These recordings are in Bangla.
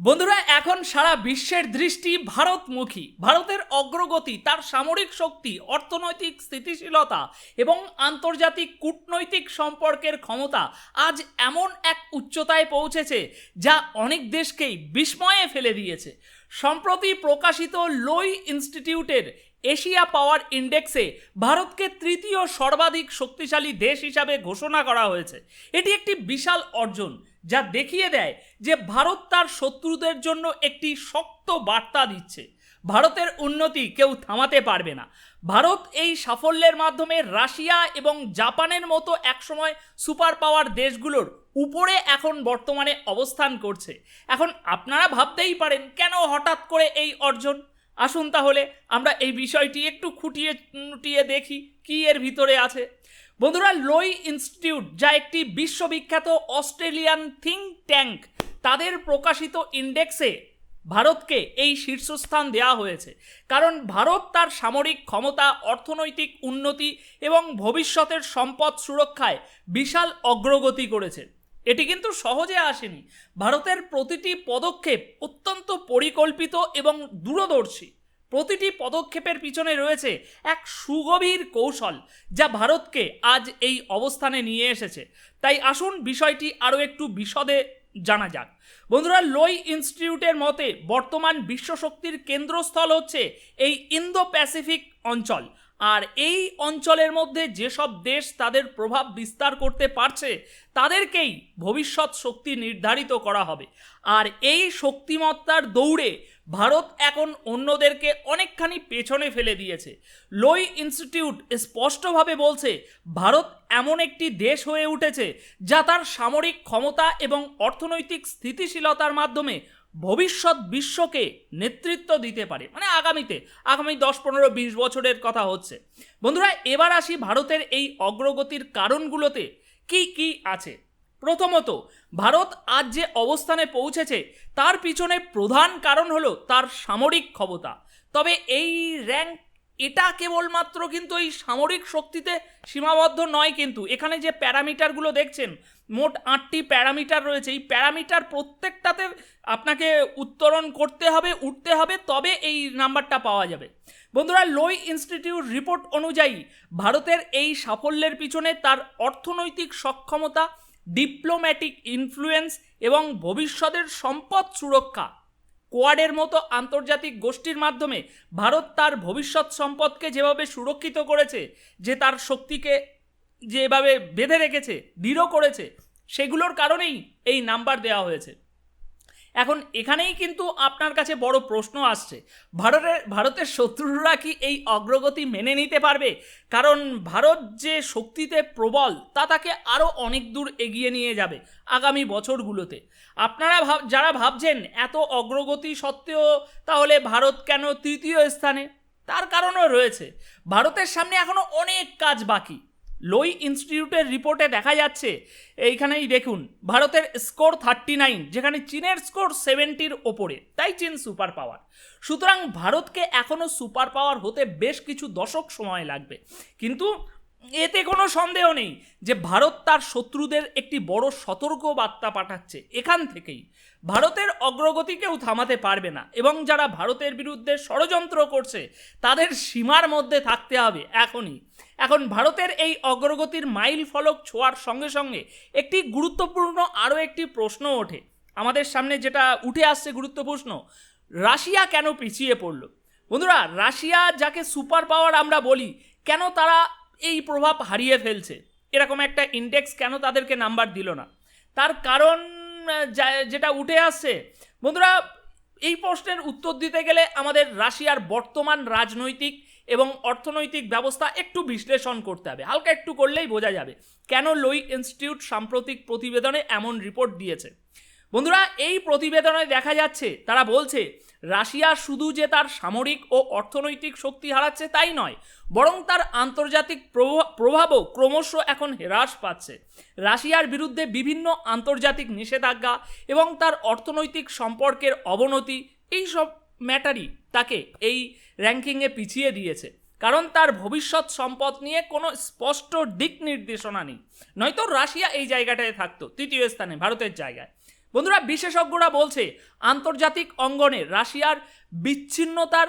বন্ধুরা, এখন সারা বিশ্বের দৃষ্টি ভারতমুখী। ভারতের অগ্রগতি, তার সামরিক শক্তি, অর্থনৈতিক স্থিতিশীলতা এবং আন্তর্জাতিক কূটনৈতিক সম্পর্কের ক্ষমতা আজ এমন এক উচ্চতায় পৌঁছেছে যা অনেক দেশকেই বিস্ময়ে ফেলে দিয়েছে। সম্প্রতি প্রকাশিত লোই ইনস্টিটিউটের এশিয়া পাওয়ার ইন্ডেক্সে ভারতকে তৃতীয় সর্বাধিক শক্তিশালী দেশ হিসাবে ঘোষণা করা হয়েছে। এটি একটি বিশাল অর্জন। যা দেখিয়ে দেয় যে ভারত তার শত্রুদের জন্য একটি শক্ত বার্তা দিচ্ছে। ভারতের উন্নতি কেউ থামাতে পারবে না। ভারত এই সাফল্যের মাধ্যমে রাশিয়া এবং জাপানের মতো একসময় সুপার পাওয়ার দেশগুলোর উপরে এখন বর্তমানে অবস্থান করছে। এখন আপনারা ভাবতেই পারেন, কেন হঠাৎ করে এই অর্জন? আসুন তাহলে, আমরা এই বিষয়টি একটু খুঁটিয়ে টুটিয়ে দেখি, কি এর ভিতরে আছে। বন্ধুরা, লোই ইনস্টিটিউট, যা একটি বিশ্ববিখ্যাত অস্ট্রেলিয়ান থিঙ্ক ট্যাঙ্ক, তাদের প্রকাশিত ইন্ডেক্সে ভারতকে এই শীর্ষস্থান দেওয়া হয়েছে। কারণ ভারত তার সামরিক ক্ষমতা, অর্থনৈতিক উন্নতি এবং ভবিষ্যতের সম্পদ সুরক্ষায় বিশাল অগ্রগতি করেছে। এটি কিন্তু সহজে আসেনি। ভারতের প্রতিটি পদক্ষেপ অত্যন্ত পরিকল্পিত এবং দূরদর্শী। প্রতিটি পদক্ষেপের পিছনে রয়েছে এক সুগভীর কৌশল যা ভারতকে আজ এই অবস্থানে নিয়ে এসেছে। তাই আসুন বিষয়টি আরও একটু বিশদে জানা যাক। বন্ধুরা, লোই ইনস্টিটিউটের মতে বর্তমান বিশ্বশক্তির কেন্দ্রস্থল হচ্ছে এই ইন্দো প্যাসিফিক অঞ্চল। আর এই অঞ্চলের মধ্যে যেসব দেশ তাদের প্রভাব বিস্তার করতে পারছে, তাদেরকেই ভবিষ্যৎ শক্তি নির্ধারিত করা হবে। আর এই শক্তিমত্তার দৌড়ে ভারত এখন অন্যদেরকে অনেকখানি পেছনে ফেলে দিয়েছে। লোই ইনস্টিটিউট স্পষ্টভাবে বলছে, ভারত এমন একটি দেশ হয়ে উঠেছে যা তার সামরিক ক্ষমতা এবং অর্থনৈতিক স্থিতিশীলতার মাধ্যমে ভবিষ্যৎ বিশ্বকে নেতৃত্ব দিতে পারে। মানে আগামীতে, আগামী দশ, পনেরো, বিশ বছরের কথা হচ্ছে। বন্ধুরা, এবার আসি ভারতের এই অগ্রগতির কারণগুলোতে। কি কি আছে? প্রথমত, ভারত আজ যে অবস্থানে পৌঁছেছে, তার পিছনে প্রধান কারণ হলো তার সামরিক ক্ষমতা। তবে এই র্যাঙ্ক এটা কেবলমাত্র কিন্তু এই সামরিক শক্তিতে সীমাবদ্ধ নয় কিন্তু। এখানে যে প্যারামিটারগুলো দেখছেন, মোট আটটি প্যারামিটার রয়েছে। এই প্যারামিটার প্রত্যেকটাতে আপনাকে উত্তরণ করতে হবে, উঠতে হবে, তবে এই নাম্বারটা পাওয়া যাবে। বন্ধুরা, লোই ইনস্টিটিউট রিপোর্ট অনুযায়ী ভারতের এই সাফল্যের পিছনে তার অর্থনৈতিক সক্ষমতা, ডিপ্লোম্যাটিক ইনফ্লুয়েন্স এবং ভবিষ্যতের সম্পদ সুরক্ষা। কোয়াডের মতো আন্তর্জাতিক গোষ্ঠীর মাধ্যমে ভারত তার ভবিষ্যৎ সম্পদকে যেভাবে সুরক্ষিত করেছে, যে তার শক্তিকে যেভাবে বেঁধে রেখেছে, দৃঢ় করেছে, সেগুলোর কারণেই এই নাম্বার দেওয়া হয়েছে। এখন এখানেই কিন্তু আপনার কাছে বড় প্রশ্ন আসছে। ভারতের ভারতের শত্রুরা কি এই অগ্রগতি মেনে নিতে পারবে? কারণ ভারত যে শক্তিতে প্রবল, তা তাকে আরও অনেক দূর এগিয়ে নিয়ে যাবে আগামী বছরগুলোতে। আপনারা ভাব, যারা ভাবছেন এত অগ্রগতি সত্ত্বেও তাহলে ভারত কেন তৃতীয় স্থানে? তার কারণও রয়েছে। ভারতের সামনে এখনও অনেক কাজ বাকি। লোই ইনস্টিটিউটের রিপোর্টে দেখা যাচ্ছে, এইখানেই দেখুন, ভারতের স্কোর থার্টি নাইন যেখানে চীনের স্কোর সেভেন্টির ওপরে, তাই চীন সুপার পাওয়ার। সুতরাং ভারতকে এখনও সুপার পাওয়ার হতে বেশ কিছু দশক সময় লাগবে। কিন্তু এতে কোনো সন্দেহ নেই যে ভারত তার শত্রুদের একটি বড় সতর্ক বার্তা পাঠাচ্ছে। এখান থেকেই ভারতের অগ্রগতি কেউ থামাতে পারবে না এবং যারা ভারতের বিরুদ্ধে ষড়যন্ত্র করছে, তাদের সীমার মধ্যে থাকতে হবে এখনই। এখন ভারতের এই অগ্রগতির মাইল ফলক ছোঁয়ার সঙ্গে সঙ্গে একটি গুরুত্বপূর্ণ আরও একটি প্রশ্ন ওঠে। আমাদের সামনে যেটা উঠে আসছে গুরুত্বপূর্ণ, রাশিয়া কেন পিছিয়ে পড়ল? বন্ধুরা, রাশিয়া যাকে সুপার পাওয়ার আমরা বলি, কেন তারা এই প্রভাব হারিয়ে ফেলছে। এরকম একটা ইন্ডেক্স কেন তাদেরকে নাম্বার দিল না? তার কারণ যেটা উঠে আসছে, বন্ধুরা, এই প্রশ্নের উত্তর দিতে গেলে আমাদের রাশিয়ার বর্তমান রাজনৈতিক এবং অর্থনৈতিক ব্যবস্থা একটু বিশ্লেষণ করতে হবে। হালকা একটু করলেই বোঝা যাবে কেন লোই ইনস্টিটিউট সাম্প্রতিক প্রতিবেদনে এমন রিপোর্ট দিয়েছে। বন্ধুরা, এই প্রতিবেদনে দেখা যাচ্ছে, তারা বলছে রাশিয়া শুধু যে তার সামরিক ও অর্থনৈতিক শক্তি হারাচ্ছে তাই নয়, বরং তার আন্তর্জাতিক প্রভা- প্রভাবও ক্রমশ এখন হ্রাস পাচ্ছে। রাশিয়ার বিরুদ্ধে বিভিন্ন আন্তর্জাতিক নিষেধাজ্ঞা এবং তার অর্থনৈতিক সম্পর্কের অবনতি এই সব ম্যাটারই তাকে এই র্যাঙ্কিংয়ে পিছিয়ে দিয়েছে। কারণ তার ভবিষ্যৎ সম্পদ নিয়ে কোনো স্পষ্ট দিক নির্দেশনা নেই। নয়তো রাশিয়া এই জায়গাটায় থাকতো, তৃতীয় স্থানে, ভারতের জায়গায়। বন্ধুরা, বিশেষজ্ঞরা বলছে আন্তর্জাতিক অঙ্গনে রাশিয়ার বিচ্ছিন্নতার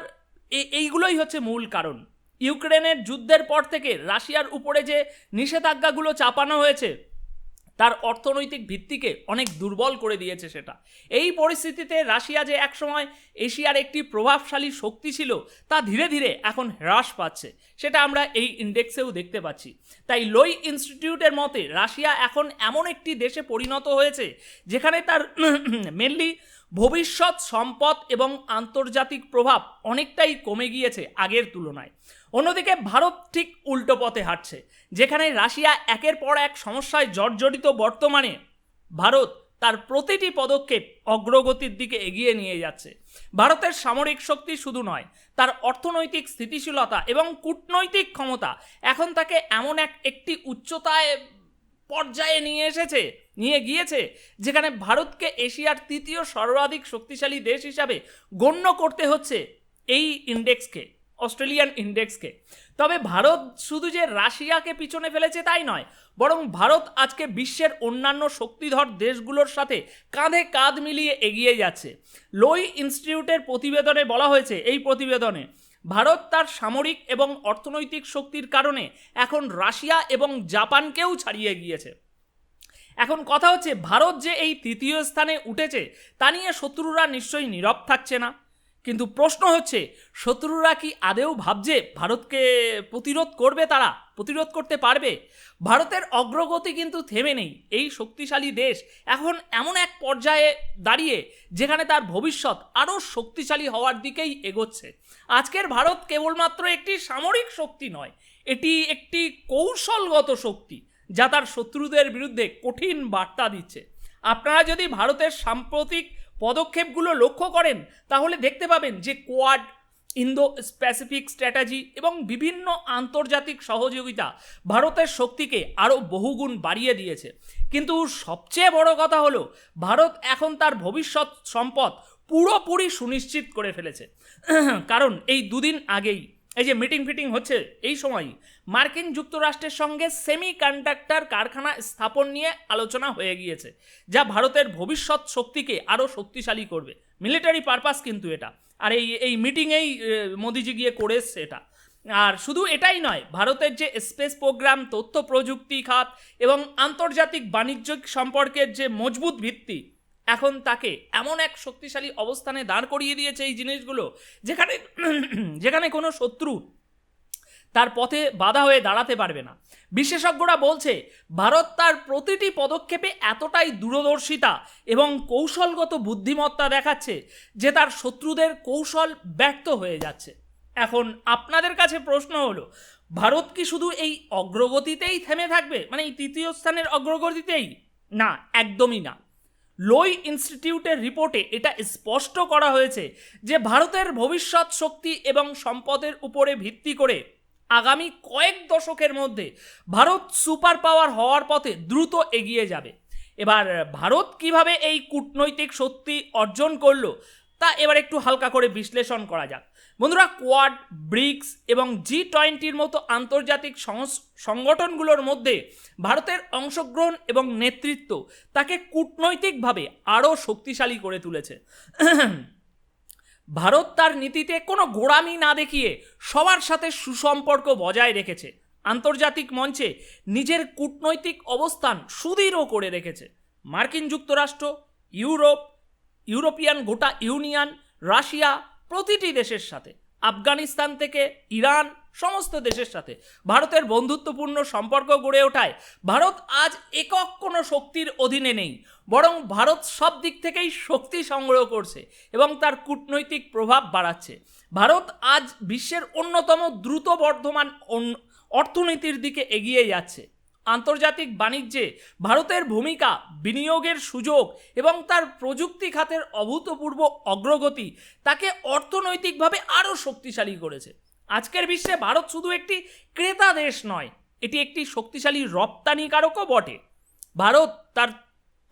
এইগুলোই হচ্ছে মূল কারণ। ইউক্রেনের যুদ্ধের পর থেকে রাশিয়ার উপরে যে নিষেধাজ্ঞাগুলো চাপানো হয়েছে তার অর্থনৈতিক ভিত্তিকে অনেক দুর্বল করে দিয়েছে সেটা। এই পরিস্থিতিতে রাশিয়া যে একসময় এশিয়ার একটি প্রভাবশালী শক্তি ছিল, তা ধীরে ধীরে এখন হ্রাস পাচ্ছে। সেটা আমরা এই ইন্ডেক্সেও দেখতে পাচ্ছি। তাই লোই ইনস্টিটিউটের মতে, রাশিয়া এখন এমন একটি দেশে পরিণত হয়েছে, যেখানে তার মেনলি ভবিষ্যৎ সম্পদ এবং আন্তর্জাতিক প্রভাব অনেকটাই কমে গিয়েছে আগের তুলনায়। অন্যদিকে ভারত ঠিক উল্টো পথে হাঁটছে, যেখানে রাশিয়া একের পর এক সমস্যায় জর্জরিত বর্তমানে ভারত তার প্রতিটি পদক্ষেপ অগ্রগতির দিকে এগিয়ে নিয়ে যাচ্ছে। ভারতের সামরিক শক্তি শুধু নয়, তার অর্থনৈতিক স্থিতিশীলতা এবং কূটনৈতিক ক্ষমতা এখন তাকে এমন এক একটি উচ্চতায় পর্যায়ে নিয়ে এসেছে, নিয়ে গিয়েছে, যেখানে ভারতকে এশিয়ার তৃতীয় সর্বাধিক শক্তিশালী দেশ হিসাবে গণ্য করতে হচ্ছে এই ইন্ডেক্সকে, অস্ট্রেলিয়ান ইন্ডেক্সকে। তবে ভারত শুধু যে রাশিয়াকে পিছনে ফেলেছে তাই নয়, বরং ভারত আজকে বিশ্বের অন্যান্য শক্তিধর দেশগুলোর সাথে কাঁধে কাঁধ মিলিয়ে এগিয়ে যাচ্ছে। লোই ইনস্টিটিউটের প্রতিবেদনে বলা হয়েছে এই প্রতিবেদনে ভারত তার সামরিক এবং অর্থনৈতিক শক্তির কারণে এখন রাশিয়া এবং জাপানকেও ছাড়িয়ে গিয়েছে। এখন কথা হচ্ছে, ভারত যে এই তৃতীয় স্থানে উঠেছে, তা নিয়ে শত্রুরা নিশ্চয়ই নীরব থাকছে না। কিন্তু প্রশ্ন হচ্ছে, শত্রুরা কি আদেও ভাবছে ভারতকে প্রতিরোধ করবে তারা? প্রতিরোধ করতে পারবে? ভারতের অগ্রগতি কিন্তু থেমে নেই। এই শক্তিশালী দেশ এখন এমন এক পর্যায়ে দাঁড়িয়ে, যেখানে তার ভবিষ্যৎ আরও শক্তিশালী হওয়ার দিকেই এগোচ্ছে। আজকের ভারত কেবলমাত্র একটি সামরিক শক্তি নয়, এটি একটি কৌশলগত শক্তি, যা তার শত্রুদের বিরুদ্ধে কঠিন বার্তা দিচ্ছে। আপনারা যদি ভারতের সাম্প্রতিক পদক্ষেপগুলো লক্ষ্য করেন, তাহলে দেখতে পাবেন যে কোয়াড ইন্দো স্প্যাসিফিক স্ট্র্যাটাজি এবং বিভিন্ন আন্তর্জাতিক সহযোগিতা ভারতের শক্তিকে আরও বহুগুণ বাড়িয়ে দিয়েছে। কিন্তু সবচেয়ে বড় কথা হলো, ভারত এখন তার ভবিষ্যৎ সম্পদ পুরোপুরি সুনিশ্চিত করে ফেলেছে। কারণ এই দুদিন আগেই এই যে মিটিং ফিটিং হচ্ছে, এই সময়ই মার্কিন যুক্তরাষ্ট্রের সঙ্গে সেমি কন্ডাক্টর কারখানা স্থাপন নিয়ে আলোচনা হয়ে গিয়েছে, যা ভারতের ভবিষ্যৎ শক্তিকে আরও শক্তিশালী করবে। মিলিটারি পারপাস কিন্তু এটা। আর এই এই মিটিংয়েই মোদিজি গিয়ে করে এসছে এটা। আর শুধু এটাই নয়, ভারতের যে স্পেস প্রোগ্রাম তথ্য প্রযুক্তি খাত এবং আন্তর্জাতিক বাণিজ্যিক সম্পর্কের যে মজবুত ভিত্তি এখন তাকে এমন এক শক্তিশালী অবস্থানে দাঁড় করিয়ে দিয়েছে এই জিনিসগুলো, যেখানে যেখানে কোনো শত্রু তার পথে বাধা হয়ে দাঁড়াতে পারবে না। বিশেষজ্ঞরা বলছে, ভারত তার প্রতিটি পদক্ষেপে এতটাই দূরদর্শিতা এবং কৌশলগত বুদ্ধিমত্তা দেখাচ্ছে যে তার শত্রুদের কৌশল ব্যর্থ হয়ে যাচ্ছে। এখন আপনাদের কাছে প্রশ্ন হলো, ভারত কি শুধু এই অগ্রগতিতেই থেমে থাকবে? মানে এই তৃতীয় স্থানের অগ্রগতিতেই? না, একদমই না। লোই ইনস্টিটিউটের রিপোর্টে এটা স্পষ্ট করা হয়েছে যে ভারতের ভবিষ্যৎ শক্তি এবং সম্পদের উপরে ভিত্তি করে আগামী কয়েক দশকের মধ্যে ভারত সুপার পাওয়ার হওয়ার পথে দ্রুত এগিয়ে যাবে। এবার ভারত কীভাবে এই কূটনৈতিক শক্তি অর্জন করল তা এবার একটু হালকা করে বিশ্লেষণ করা যাক। বন্ধুরা কোয়াড ব্রিক্স এবং জি টোয়েন্টির মতো আন্তর্জাতিক সংগঠনগুলোর মধ্যে ভারতের অংশগ্রহণ এবং নেতৃত্ব তাকে কূটনৈতিকভাবে আরও শক্তিশালী করে তুলেছে। ভারত তার নীতিতে কোনো গোড়ামি না দেখিয়ে সবার সাথে সুসম্পর্ক বজায় রেখেছে। আন্তর্জাতিক মঞ্চে নিজের কূটনৈতিক অবস্থান সুদৃঢ় করে রেখেছে। মার্কিন যুক্তরাষ্ট্র, ইউরোপ, ইউরোপিয়ান গোটা ইউনিয়ন, রাশিয়া প্রতিটি দেশের সাথে, আফগানিস্তান থেকে ইরান, সমস্ত দেশের সাথে ভারতের বন্ধুত্বপূর্ণ সম্পর্ক গড়ে ওঠায়, ভারত আজ একক কোনো শক্তির অধীনে নেই, বরং ভারত সব দিক থেকেই শক্তি সংগ্রহ করছে এবং তার কূটনৈতিক প্রভাব বাড়াচ্ছে। ভারত আজ বিশ্বের অন্যতম দ্রুত বর্ধমান অর্থনীতির দিকে এগিয়ে যাচ্ছে। আন্তর্জাতিক বাণিজ্যে ভারতের ভূমিকা, বিনিয়োগের সুযোগ এবং তার প্রযুক্তি খাতের অভূতপূর্ব অগ্রগতি তাকে অর্থনৈতিকভাবে আরও শক্তিশালী করেছে। আজকের বিশ্বে ভারত শুধু একটি ক্রেতা দেশ নয়, এটি একটি শক্তিশালী রপ্তানিকারকও বটে। ভারত তার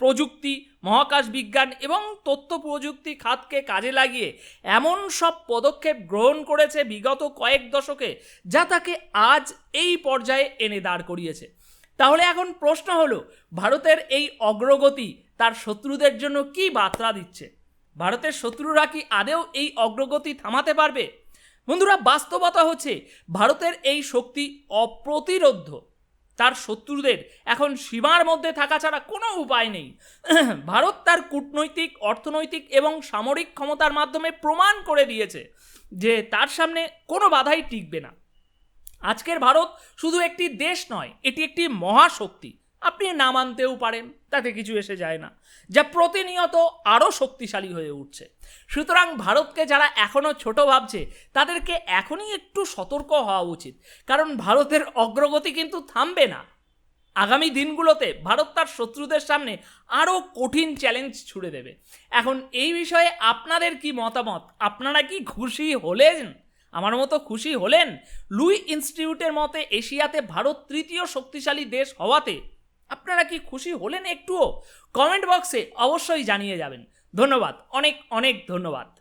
প্রযুক্তি, মহাকাশ বিজ্ঞান এবং তথ্য প্রযুক্তি খাতকে কাজে লাগিয়ে এমন সব পদক্ষেপ গ্রহণ করেছে বিগত কয়েক দশকে, যা তাকে আজ এই পর্যায়ে এনে দাঁড় করিয়েছে। তাহলে এখন প্রশ্ন হলো, ভারতের এই অগ্রগতি তার শত্রুদের জন্য কি বার্তা দিচ্ছে? ভারতের শত্রুরা কি আদেও এই অগ্রগতি থামাতে পারবে? বন্ধুরা, বাস্তবতা হচ্ছে ভারতের এই শক্তি অপ্রতিরোধ্য। তার শত্রুদের এখন সীমার মধ্যে থাকা ছাড়া কোনো উপায় নেই। ভারত তার কূটনৈতিক, অর্থনৈতিক এবং সামরিক ক্ষমতার মাধ্যমে প্রমাণ করে দিয়েছে যে তার সামনে কোনো বাধাই টিকবে না। আজকের ভারত শুধু একটি দেশ নয়, এটি একটি মহাশক্তি। আপনি না মানতেও পারেন, তাতে কিছু এসে যায় না, যা প্রতিনিয়ত আরও শক্তিশালী হয়ে উঠছে। সুতরাং ভারতকে যারা এখনও ছোট ভাবছে, তাদেরকে এখনই একটু সতর্ক হওয়া উচিত, কারণ ভারতের অগ্রগতি কিন্তু থামবে না। আগামী দিনগুলোতে ভারত তার শত্রুদের সামনে আরও কঠিন চ্যালেঞ্জ ছুড়ে দেবে। এখন এই বিষয়ে আপনাদের কি মতামত? আপনারা কি খুশি হলেন? আমার মতো খুশি হলেন? লুই ইনস্টিটিউটের মতে এশিয়াতে ভারত তৃতীয় শক্তিশালী দেশ হওয়াতে আপনারা কি খুশি হলেন একটুও? কমেন্ট বক্সে অবশ্যই জানিয়ে যাবেন। ধন্যবাদ। অনেক অনেক ধন্যবাদ।